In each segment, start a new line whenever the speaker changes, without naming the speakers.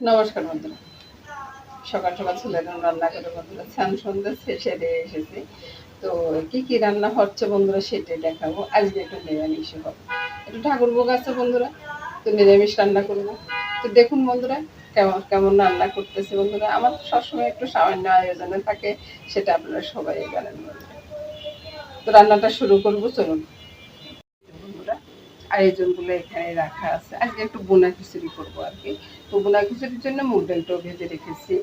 নমস্কার বন্ধুরা। সকাল সকাল ছেলে রান্না করে বন্ধুরা, স্নান সন্ধ্যা শেষে দিয়ে এসেছি। তো কি কি রান্না হচ্ছে বন্ধুরা সেটাই দেখাবো। আজকে একটু নিরামিষ হবে একটু ঠাকুর ভোগ আছে বন্ধুরা, তো নিরামিষ রান্না করব। তো দেখুন বন্ধুরা, কেমন কেমন রান্না করতেছে বন্ধুরা। আমার সবসময় একটু সামান্য আয়োজনে থাকে, সেটা আপনারা সবাই জানেন বন্ধুরা। তো রান্নাটা শুরু করব, চলুন। আয়োজনগুলো এখানে রাখা আছে। আজকে একটু বোনা খিচুড়ি করব আর কি। তো বোনা খিচুড়ির জন্য মুগ ডালটাও ভেজে রেখেছি।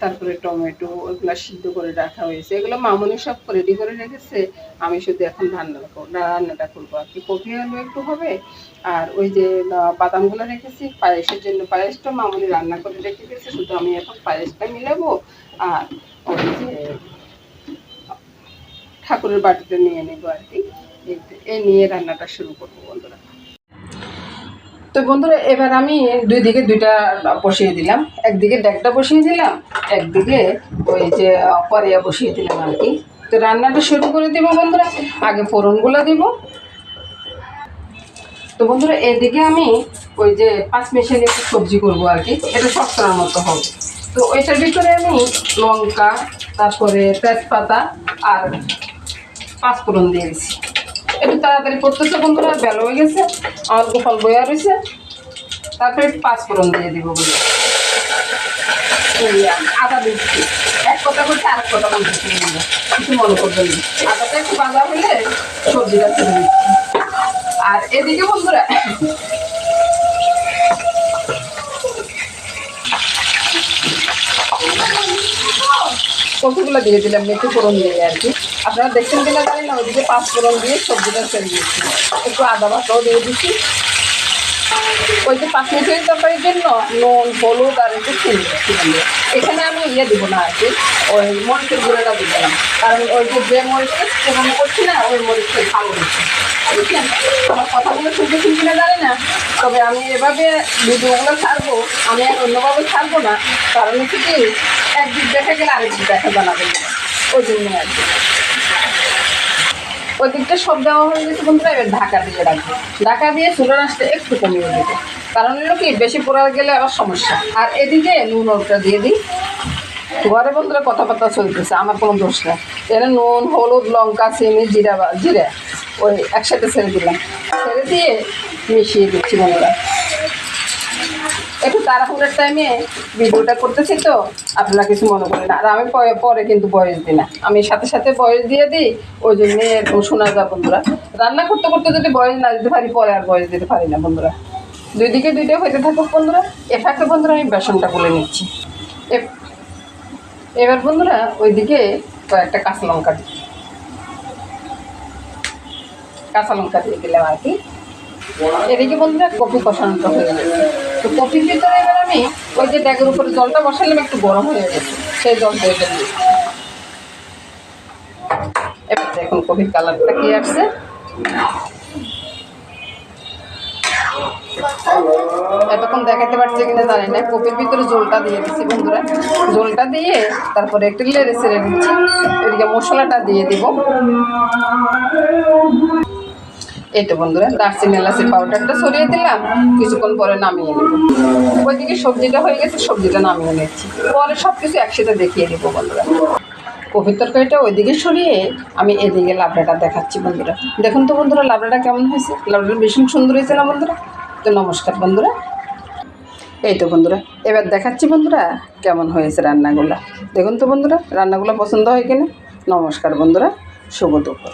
তারপরে টমেটো ওইগুলো সিদ্ধ করে রাখা হয়েছে। এগুলো মামনি সব রেডি করে রেখেছে। আমি শুধু এখন রান্না রান্নাটা করব আর কি। কফি আলু একটু হবে। আর ওই যে বাদামগুলো রেখেছি। পায়েসের জন্য পায়েসটা মামনি রান্না করে রেখে গেছে শুধু আমি এখন পায়েসটা মিলাবো। আর ওই যে ঠাকুরের বাটিতে নিয়ে নেব আর কি। এই নিয়ে রান্নাটা শুরু করব বন্ধুরা। তো বন্ধুরা, এবার আমি দুই দিকে দুইটা বসিয়ে দিলাম। একদিকে ডেকটা বসিয়ে দিলাম, একদিকে ওই যে পরিয়া বসিয়ে দিলাম আর কি। তো রান্নাটা শুরু করে দিব বন্ধুরা, আগে ফোড়নগুলো দিব। তো বন্ধুরা, এদিকে আমি ওই যে পাঁচ মিশালি একটু সবজি করব আর কি, এটা সবসময়ের মতো হবে। তো ওইটার ভিতরে আমি লঙ্কা, তারপরে তেজপাতা আর পাঁচফোড়ন দিয়ে দিছি। একটু তাড়াতাড়ি করতেছে বন্ধুরা ভালো হয়ে গেছে, আমার গোপাল বয়া রয়েছে। তারপরে একটু পাঁচফোড়ন দিয়ে দিব বলে আদা দিচ্ছি। এক কথা করতে আর এক কথা বলতেছি। কিছু মনে করবেন আদাটা একটু বাজা হলে সবজিটা আর এদিকে বন্ধুরা কফিগুলো দিয়ে দিলাম, মেথি ফোড়ন দিয়ে আর কি। আপনারা দেখছেন কিনা জানেন না ওইদিকে পাঁচ ফোড়ন দিয়ে সবজিটা ছেড়ে দিয়েছি। একটু আদা বাটাও দিয়ে দিচ্ছি। ওই যে পাঁচ মিনিটের তরকারির জন্য নুন, হলুদ আর একটু চিনি এখানে আমি ইয়ে দিব না আর কি, ওই মরিচের গুঁড়োটা দিয়ে দিলাম কারণ ওই যে যে মরিচটা সেবন করছি না, ওই মরিচটা ভালো হচ্ছে। আমার কথাগুলো শুনতেছেন কিনা জানি না। তবে আমি এভাবে ভিডিওগুলো ছাড়বো, আমি আর অন্যভাবে ছাড়বো না। কারণ হচ্ছে কি, একদিক দেখা গেলে আরেক দিক দেখা জানাবেন ওই জন্য আর কি। ওই দিকটা সব দেওয়া হয়ে গেছে বন্ধুরা, এবার ঢাকা দিয়ে রাখব। ঢাকা দিয়ে চুলার আসতে একটু কমিয়ে দেবো। কারণ হলো কি, বেশি পোড়া গেলে আবার সমস্যা। আর এদিকে নুন ওটা দিয়ে দিই। ঘরে বন্ধুরা কথাবার্তা চলতেছে, আমার কোনো দোষ নেই। এখানে নুন, হলুদ, লঙ্কা, চিনি, জিরা বা জিরা, ওই একসাথে ছেড়ে দিলাম। ছেড়ে দিয়ে মিশিয়ে দিচ্ছি বন্ধুরা। একটু তাড়াহুড়োর টাইমে ভিডিওটা করতেছি তো, আপনারা কিছু মনে করেন না। আর আমি পরে পরে কিন্তু বয়স দিই না। আমি সাথে সাথে বয়স দিয়ে দিই, ওই জন্যে এরকম শোনা যায় বন্ধুরা। রান্না করতে করতে যদি বয়স না দিতে পারি, পরে আর বয়স দিতে পারি না বন্ধুরা। দুই দিকে দুইটা হইতে থাকুক বন্ধুরা এ ফাঁকে বন্ধুরা আমি বেসনটা গুলে নিচ্ছি। এবার বন্ধুরা ওইদিকে কয়েকটা কাঁচা লঙ্কা দিই। কাঁচা লঙ্কা দিয়ে দিলাম আর কি। এদিকে বন্ধুরা কপি কষানোটা হয়ে গেছে। তো কপির ভিতরে এবার আমি ওই যে ড্যাগের উপরে জলটা বসালাম, একটু গরম হয়ে গেছে। সেই জল দিয়ে দিলাম। এবার দেখুন কপির কালারটা কি আসছে। এতক্ষণ দেখাতে পারছে কিনা জানি না। কপির ভিতরে জলটা দিয়ে দিচ্ছি বন্ধুরা। জলটা দিয়ে তারপরে একটু লেড়ে ছেড়ে দিচ্ছি এদিকে মশলাটা দিয়ে দিব। এই তো বন্ধুরা, দারচিনি, এলাচি পাউডারটা সরিয়ে দিলাম। কিছুক্ষণ পরে নামিয়ে নেব। ওইদিকে সবজিটা হয়ে গেছে, সবজিটা নামিয়ে নিচ্ছি। পরে সব কিছু একসাথে দেখিয়ে দেবো বন্ধুরা। কফির তরকারিটা ওইদিকে সরিয়ে আমি এদিকে লাবড়াটা দেখাচ্ছি বন্ধুরা। দেখুন তো বন্ধুরা, লাবড়াটা কেমন হয়েছে? লাবড়াটা ভীষণ সুন্দর হয়েছে না বন্ধুরা? তো নমস্কার বন্ধুরা। এই তো বন্ধুরা, এবার দেখাচ্ছি বন্ধুরা কেমন হয়েছে রান্নাগুলো। দেখুন তো বন্ধুরা, রান্নাগুলো পছন্দ হয় কিনা? নমস্কার বন্ধুরা, শুভ দুপুর।